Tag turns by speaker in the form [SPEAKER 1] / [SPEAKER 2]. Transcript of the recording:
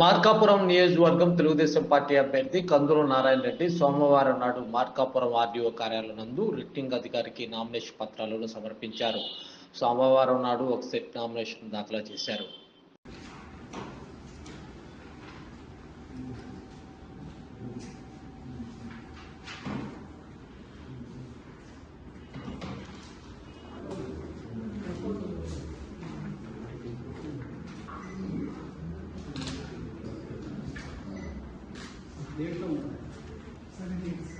[SPEAKER 1] మార్కాపురం నియోజకవర్గం తెలుగుదేశం పార్టీ అభ్యర్థి కందులు నారాయణ రెడ్డి సోమవారం నాడు మార్కాపురం ఆర్డీఓ కార్యాలయం నందు రిట్టింగ్ అధికారికి నామినేషన్ పత్రాలను సమర్పించారు. సోమవారం నాడు ఒక సెట్ నామినేషన్ దాఖలు చేశారు.
[SPEAKER 2] Deus não é muda.